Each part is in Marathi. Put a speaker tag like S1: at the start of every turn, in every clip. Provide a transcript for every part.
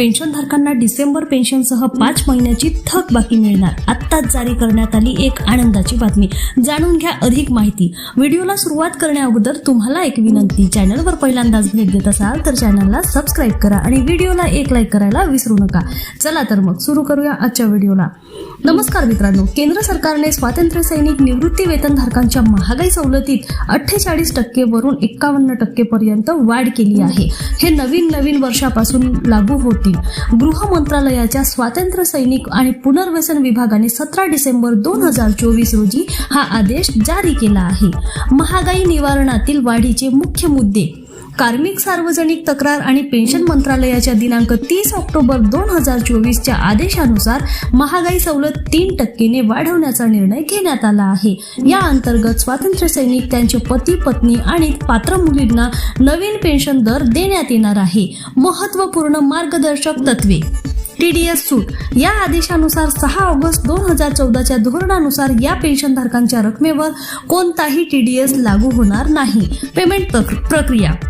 S1: पेन्शनधारकांना डिसेंबर पेन्शनसह पाच महिन्याची थक बाकी मिळणार. आत्ताच जारी करण्यात आली एक आनंदाची बातमी. जाणून घ्या अधिक माहिती. व्हिडिओला सुरुवात करण्याअगोदर तुम्हाला एक विनंती. चॅनलवर पहिल्यांदाच भेट देत असाल तर चॅनलला सबस्क्राईब करा आणि व्हिडिओला एक लाईक करायला विसरू नका. चला तर मग सुरू करूया आजच्या व्हिडिओला. नमस्कार मित्रांनो. केंद्र सरकारने स्वातंत्र्य सैनिक निवृत्ती वेतनधारकांच्या महागाई सवलतीत अठ्ठेचाळीस टक्के वरून एक्कावन्न टक्के पर्यंत वाढ केली आहे. हे नवीन नवीन वर्षापासून लागू होतील गृह मंत्रालयाच्या स्वातंत्र्य सैनिक आणि पुनर्वसन विभागाने सतरा डिसेंबर दोन हजार चोवीस रोजी हा आदेश जारी केला आहे. महागाई निवारणातील वाढीचे मुख्य मुद्दे कार्मिक सार्वजनिक तक्रार आणि पेन्शन मंत्रालयाच्या दिनांक तीस ऑक्टोबर दोन हजार चोवीसच्या आदेशानुसार महागाई सवलत तीन टक्केने वाढवण्याचा निर्णय घेण्यात आला आहे. या अंतर्गत स्वातंत्र्य सैनिक त्यांचे पती पत्नी आणि पात्र मुलींना नवीन पेन्शन दर देण्यात येणार आहे. महत्त्वपूर्ण मार्गदर्शक तत्वे. टीडीएस सूट. या आदेशानुसार सहा ऑगस्ट दोन हजार चौदाच्या धोरणानुसार या पेन्शनधारकांच्या रकमेवर कोणताही टीडीएस लागू होणार नाही. पेमेंट प्रक- प्रक्रिया.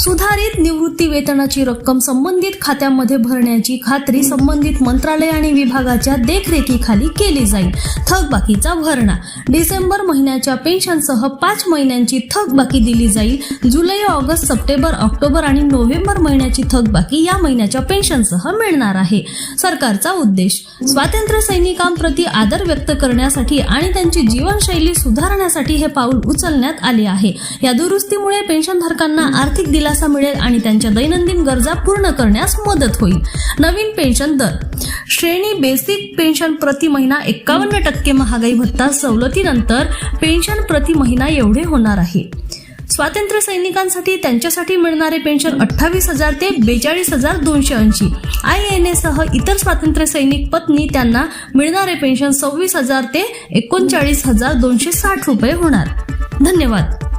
S1: सुधारित निवृत्ती वेतनाची रक्कम संबंधित खात्यामध्ये भरण्याची खात्री संबंधित मंत्रालय आणि विभागाच्या देखरेखीखाली केली जाईल. थकबाकीचा भरणा. डिसेंबर महिन्याच्या पेन्शनसह पाच महिन्यांची थकबाकी दिली जाईल. जुलै ऑगस्ट सप्टेंबर ऑक्टोबर आणि नोव्हेंबर महिन्याची थकबाकी या महिन्याच्या पेन्शनसह मिळणार आहे. सरकारचा उद्देश स्वातंत्र्य सैनिकांप्रती आदर व्यक्त करण्यासाठी आणि त्यांची जीवनशैली सुधारण्यासाठी हे पाऊल उचलण्यात आले आहे. या दुरुस्तीमुळे पेन्शनधारकांना आर्थिक दिला दिलासा मिळेल आणि त्यांच्या दैनंदिन गरजा पूर्ण करण्यास मदत होईल. नवीन पेन्शन दर. श्रेणी बेसिक पेन्शन प्रति महिना एक्कावन्न टक्के महागाई भत्ता सवलतीनंतर पेन्शन प्रति महिना एवढे होणार आहे. स्वातंत्र्य सैनिकांसाठी त्यांच्यासाठी मिळणारे पेन्शन अठ्ठावीस हजार ते बेचाळीस हजार दोनशे ऐंशी. आय एन एसह इतर स्वातंत्र्य सैनिक पत्नी त्यांना मिळणारे पेन्शन सव्वीस हजार ते एकोणचाळीस हजार दोनशे साठ रुपये होणार. धन्यवाद.